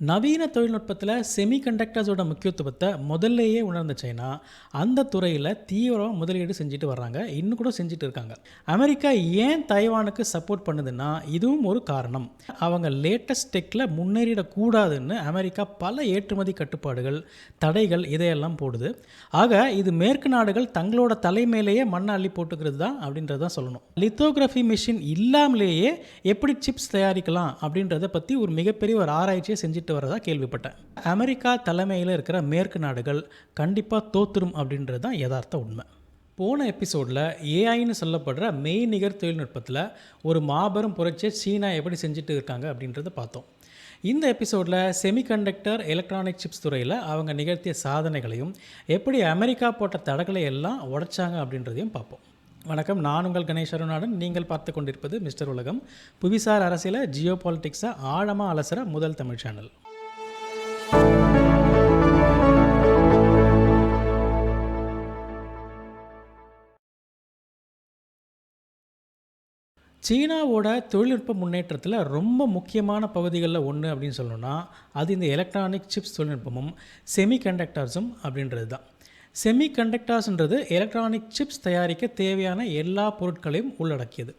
நவீன தொழில்நுட்பத்தில் செமிகண்டக்டர்ஸோட முக்கியத்துவத்தை முதல்லையே உணர்ந்த சைனா அந்த துறையில் தீவிரம் முதலீடு செஞ்சுட்டு வர்றாங்க. இன்னும் கூட செஞ்சுட்டு இருக்காங்க. அமெரிக்கா ஏன் தைவானுக்கு சப்போர்ட் பண்ணுதுன்னா இதுவும் ஒரு காரணம். அவங்க லேட்டஸ்ட் டெக்கில் முன்னேறிடக்கூடாதுன்னு அமெரிக்கா பல ஏற்றுமதி கட்டுப்பாடுகள் தடைகள் இதையெல்லாம் போடுது. ஆக இது மேற்கு நாடுகள் தங்களோட தலைமையிலேயே மண்ணை அள்ளி போட்டுக்கிறது தான் அப்படின்றத தான் சொல்லணும். லித்தோகிராஃபி மிஷின் இல்லாமலேயே எப்படி சிப்ஸ் தயாரிக்கலாம் அப்படின்றத பற்றி ஒரு மிகப்பெரிய ஒரு ஆராய்ச்சியை செஞ்சுட்டு வரதா கேள்விப்பட்டேன். அமெரிக்கா தலைமையில் இருக்கிற மேற்கு நாடுகள் கண்டிப்பாக தோத்துரும் அப்படின்றது தான் யதார்த்த உண்மை. போன எபிசோடில் ஏஐன்னு சொல்லப்படுற மெய்நிகர் தொழில்நுட்பத்தில் ஒரு மாபெரும் புரட்சியை சீனா எப்படி செஞ்சுட்டு இருக்காங்க அப்படின்றத பார்த்தோம். இந்த எபிசோடில் செமிகண்டக்டர் எலக்ட்ரானிக் சிப்ஸ் துறையில் அவங்க நிகழ்த்திய சாதனைகளையும் எப்படி அமெரிக்கா போட்ட தடகளை எல்லாம் உடைச்சாங்க அப்படின்றதையும் பார்ப்போம். வணக்கம். நான் உங்கள் கணேஷ் அருணாடன். நீங்கள் பார்த்து கொண்டிருப்பது மிஸ்டர் உலகம். புவிசார் அரசியல ஜியோ பாலிட்டிக்ஸை ஆழமாக அலசுகிற முதல் தமிழ் சேனல். சீனாவோட தொழில்நுட்ப முன்னேற்றத்தில் ரொம்ப முக்கியமான பகுதிகளில் ஒன்று அப்படின்னு சொல்லணும்னா அது இந்த எலக்ட்ரானிக் சிப்ஸ் தொழில்நுட்பமும் செமிகண்டக்டர்ஸும் அப்படின்றது தான் செமிகண்டக்டர்ஸ்ன்றது எலக்ட்ரானிக் சிப்ஸ் தயாரிக்க தேவையான எல்லா பொருட்களையும் உள்ளடக்கியது.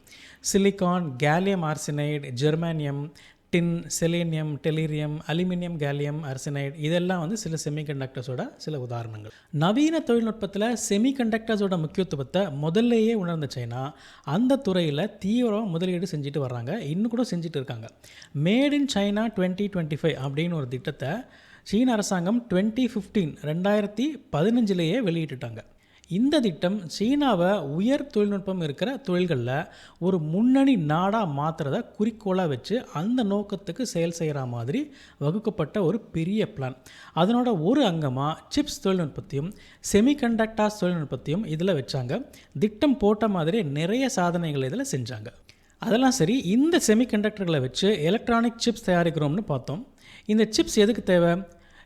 Silicon gallium arsenide germanium tin selenium tellurium aluminium gallium arsenide இதெல்லாம் வந்து சில செமிகண்டக்டர்ஸோட சில உதாரணங்கள். நவீன தொழில்நுட்பத்தில் செமிகண்டக்டர்ஸோட முக்கியத்துவத்தை முதல்லையே உணர்ந்த சைனா அந்த துறையில் தீவிரம் முதலீடு செஞ்சுட்டு வர்றாங்க. இன்னும் கூட செஞ்சுட்டு இருக்காங்க. Made in China twenty twenty five அப்படின்னு ஒரு திட்டத்தை சீன அரசாங்கம் டுவெண்ட்டி ஃபிஃப்டீன் ரெண்டாயிரத்தி பதினஞ்சிலேயே வெளியிட்டுட்டாங்க. இந்த திட்டம் சீனாவை உயர் தொழில்நுட்பம் இருக்கிற தொழில்களில் ஒரு முன்னணி நாடாக மாற்றுறத குறிக்கோளாக வச்சு அந்த நோக்கத்துக்கு செயல் செய்கிற மாதிரி வகுக்கப்பட்ட ஒரு பெரிய பிளான் அதனோட ஒரு அங்கமாக சிப்ஸ் தொழில்நுட்பத்தையும் செமிகண்டக்டார்ஸ் தொழில்நுட்பத்தையும் இதில் வச்சாங்க. திட்டம் போட்ட மாதிரி நிறைய சாதனைகள் இதில் செஞ்சாங்க. அதெல்லாம் சரி இந்த செமிகண்டக்டர்களை வச்சு எலக்ட்ரானிக் சிப்ஸ் தயாரிக்கிறோம்னு பார்த்தோம். இந்த சிப்ஸ் எதுக்கு தேவை?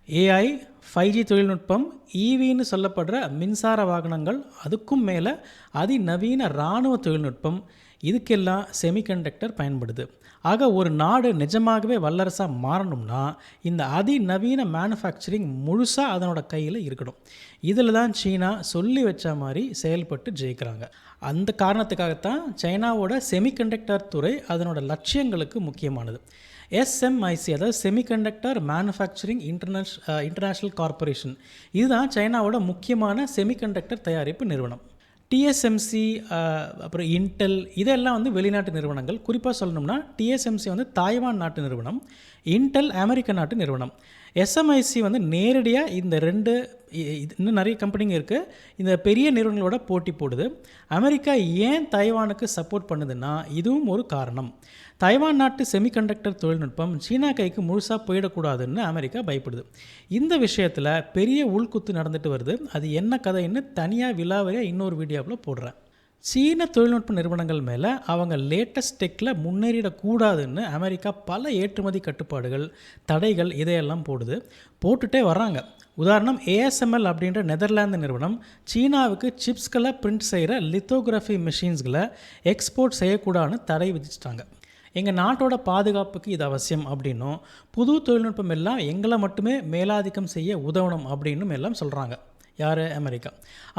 ஏஐ ஃபைவ் ஜி தொழில்நுட்பம் ஈவின்னு சொல்லப்படுற மின்சார வாகனங்கள் அதுக்கும் மேலே அதிநவீன இராணுவ தொழில்நுட்பம் இதுக்கெல்லாம் செமிகண்டக்டர் பயன்படுது. ஆக ஒரு நாடு நிஜமாகவே வல்லரசாக மாறணும்னா இந்த அதிநவீன மேனுஃபேக்சரிங் முழுசாக அதனோட கையில் இருக்கணும். இதில் தான் சீனா சொல்லி வச்ச மாதிரி செயல்பட்டு ஜெயிக்கிறாங்க. அந்த காரணத்துக்காகத்தான் சைனாவோட செமிகண்டக்டர் துறை அதனோட லட்சியங்களுக்கு முக்கியமானது. எஸ்எம்ஐசி அதாவது செமிகண்டக்டர் மேனுஃபேக்சரிங் இன்டர்நேஷ் இன்டர்நேஷ்னல் கார்பரேஷன் இதுதான் சைனாவோட முக்கியமான செமிகண்டக்டர் தயாரிப்பு நிறுவனம். டிஎஸ்எம்சி uh, அப்புறம் இன்டெல் இதெல்லாம் வந்து வெளிநாட்டு நிறுவனங்கள். குறிப்பாக சொல்லணும்னா டிஎஸ்எம்சி வந்து தாய்வான் நாட்டு நிறுவனம் இன்டெல் அமெரிக்க நாட்டு நிறுவனம். எஸ்எம்ஐசி வந்து நேரடியாக இந்த ரெண்டு இன்னும் நிறைய கம்பெனிங்க இருக்குது இந்த பெரிய நிறுவனங்களோட போட்டி போடுது. அமெரிக்கா ஏன் தைவானுக்கு சப்போர்ட் பண்ணுதுன்னா இதுவும் ஒரு காரணம். தைவான் நாட்டு செமிகண்டக்டர் தொழில்நுட்பம் சீனா கைக்கு முழுசாக போயிடக்கூடாதுன்னு அமெரிக்கா பயப்படுது. இந்த விஷயத்தில் பெரிய உள்குத்து நடந்துட்டு வருது. அது என்ன கதைன்னு தனியாக விழாவையாக இன்னொரு வீடியோவில் போடுறேன். சீன தொழில்நுட்ப நிறுவனங்கள் மேலே அவங்க லேட்டஸ்ட் டெக்கில் முன்னேறிடக்கூடாதுன்னு அமெரிக்கா பல ஏற்றுமதி கட்டுப்பாடுகள் தடைகள் இதையெல்லாம் போடுது. போட்டுட்டே வர்றாங்க. உதாரணம் ஏஎஸ்எம்எல் அப்படின்ற நெதர்லாந்து நிறுவனம் சீனாவுக்கு சிப்ஸ்களை பிரிண்ட் செய்கிற லித்தோகிராஃபி மிஷின்ஸ்களை எக்ஸ்போர்ட் செய்யக்கூடாதுன்னு தடை விதிச்சிட்டாங்க. எங்கள் நாட்டோட பாதுகாப்புக்கு இது அவசியம் அப்படின்னும் புது தொழில்நுட்பம் எல்லாம் எங்களை மட்டுமே மேலாதிக்கம் செய்ய உதவணும் அப்படின்னும் எல்லாம் சொல்கிறாங்க யார்? அமெரிக்கா.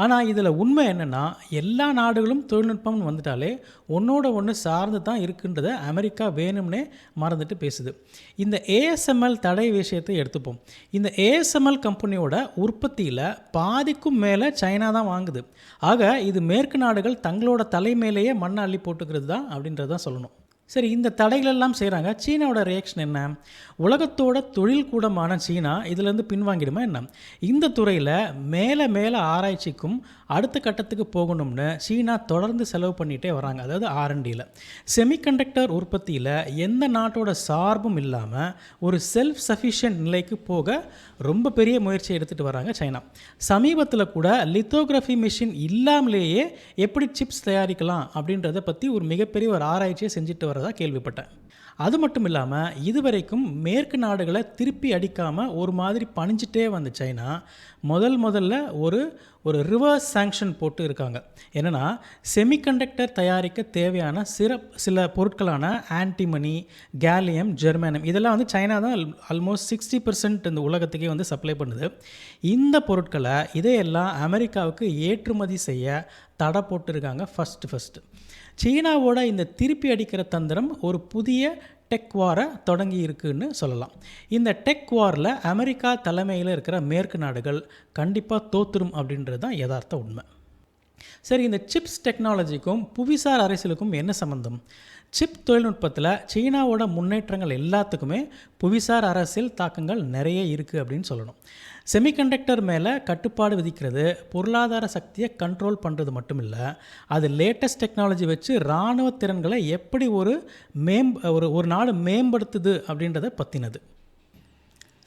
ஆனால் இதில் உண்மை என்னென்னா எல்லா நாடுகளும் தொழில்நுட்பம்னு வந்துட்டாலே ஒன்றோட ஒன்று சார்ந்து தான் இருக்குன்றதை அமெரிக்கா வேணும்னே மறந்துட்டு பேசுது. இந்த ஏஎஸ்எம்எல் தடை விஷயத்தை எடுத்துப்போம். இந்த ஏஎஸ்எம்எல் கம்பெனியோட உற்பத்தியில் பாதிக்கும் மேலே சைனா தான் வாங்குது. ஆக இது மேற்கு நாடுகள் தங்களோட தலைமையிலேயே மண்ணை அள்ளி போட்டுக்கிறது தான் அப்படின்றத சொல்லணும். சரி இந்த தடைகள் எல்லாம் செய்கிறாங்க சீனாவோட ரியாக்ஷன் என்ன? உலகத்தோட தொழில் கூடமான சீனா இதிலேருந்து பின்வாங்கிடுமா என்ன? இந்த துறையில் மேலே மேலே ஆராய்ச்சிக்கும் அடுத்த கட்டத்துக்கு போகணும்னு சீனா தொடர்ந்து செலவு பண்ணிகிட்டே வராங்க. அதாவது ஆர்என்டியில் செமிகண்டக்டர் உற்பத்தியில் எந்த நாட்டோட சார்பும் இல்லாமல் ஒரு செல்ஃப் சஃபிஷியன்ட் நிலைக்கு போக ரொம்ப பெரிய முயற்சி எடுத்துகிட்டு வராங்க சைனா. சமீபத்தில் கூட லித்தோகிராஃபி மிஷின் இல்லாமலேயே எப்படி சிப்ஸ் தயாரிக்கலாம் அப்படின்றத பற்றி ஒரு மிகப்பெரிய ஒரு ஆராய்ச்சியை செஞ்சுட்டு வரதா கேள்விப்பட்டேன். அது மட்டும் இல்லாமல் இதுவரைக்கும் மேற்கு நாடுகளை திருப்பி அடிக்காமல் ஒரு மாதிரி பணிஞ்சிட்டே வந்த சைனா முதல் முதல்ல ஒரு ஒரு ரிவர்ஸ் சாங்ஷன் போட்டு இருக்காங்க. என்னென்னா செமிகண்டக்டர் தயாரிக்க தேவையான சிற சில பொருட்களான ஆன்டிமனி கேலியம் ஜெர்மானியம் இதெல்லாம் வந்து சைனா தான் ஆல்மோஸ்ட் சிக்ஸ்டி பர்சன்ட் இந்த உலகத்துக்கே வந்து சப்ளை பண்ணுது. இந்த பொருட்களை இதையெல்லாம் அமெரிக்காவுக்கு ஏற்றுமதி செய்ய தடை போட்டிருக்காங்க ஃபஸ்ட்டு ஃபஸ்ட்டு சீனாவோட இந்த திருப்பி அடிக்கிற தந்திரம் ஒரு புதிய டெக் வாரை தொடங்கி இருக்குன்னு சொல்லலாம். இந்த டெக் வாரில் அமெரிக்கா தலைமையில் இருக்கிற மேற்கு நாடுகள் கண்டிப்பாக தோத்துரும் அப்படின்றது தான் யதார்த்த உண்மை. சரி இந்த சிப்ஸ் டெக்னாலஜிக்கும் புவிசார் அரசியலுக்கும் என்ன சம்மந்தம் சிப் தொழில்நுட்பத்தில் சீனாவோட முன்னேற்றங்கள் எல்லாத்துக்குமே புவிசார் அரசியல் தாக்கங்கள் நிறைய இருக்குது அப்படின்னு சொல்லணும். செமிகண்டக்டர் மேலே கட்டுப்பாடு விதிக்கிறது பொருளாதார சக்தியை கண்ட்ரோல் பண்ணுறது மட்டும் இல்லை அது லேட்டஸ்ட் டெக்னாலஜி வச்சு இராணுவ திறன்களை எப்படி ஒரு மேம் ஒரு ஒரு நாடு மேம்படுத்துது அப்படின்றத பற்றினது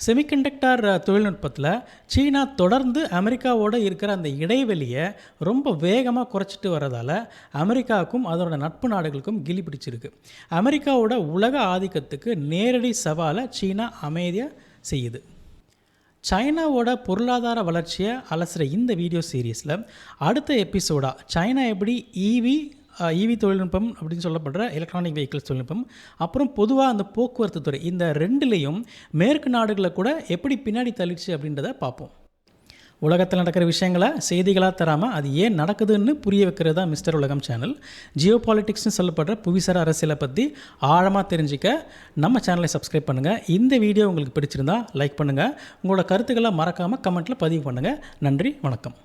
செமிகண்டக்டர் தொழில்நுட்பத்தில் சீனா தொடர்ந்து அமெரிக்காவோட இருக்கிற அந்த இடைவெளியை ரொம்ப வேகமாக குறைச்சிட்டு வரதால் அமெரிக்காவுக்கும் அதோட நட்பு நாடுகளுக்கும் கிளி பிடிச்சிருக்கு. அமெரிக்காவோட உலக ஆதிக்கத்துக்கு நேரடி சவாலை சீனா அமைதியாக செய்யுது. சைனாவோட பொருளாதார வளர்ச்சியை அலசுகிற இந்த வீடியோ சீரீஸில் அடுத்த எபிசோடாக சைனா எப்படி ஈவி ஈவி தொழில்நுட்பம் அப்படின்னு சொல்லப்படுற எலக்ட்ரானிக் வெஹிக்கிள்ஸ் தொழில்நுட்பம். அப்புறம் பொதுவாக அந்த போக்குவரத்து துறை இந்த ரெண்டுலேயும் மேற்கு நாடுகளை கூட எப்படி பின்னாடி தள்ளிடுச்சு அப்படின்றத பார்ப்போம். உலகத்தில் நடக்கிற விஷயங்களை செய்திகளாக தராமல் அது ஏன் நடக்குதுன்னு புரிய வைக்கிறது தான் மிஸ்டர் உலகம் சேனல். ஜியோ பாலிட்டிக்ஸ்னு சொல்லப்படுற புவிசார அரசியலை பற்றி ஆழமாக தெரிஞ்சிக்க நம்ம சேனலை சப்ஸ்கிரைப் பண்ணுங்கள் இந்த வீடியோ உங்களுக்கு பிடிச்சிருந்தா லைக் பண்ணுங்கள் உங்களோட கருத்துக்களை மறக்காமல் கமெண்ட்டில் பதிவு பண்ணுங்கள் நன்றி வணக்கம்.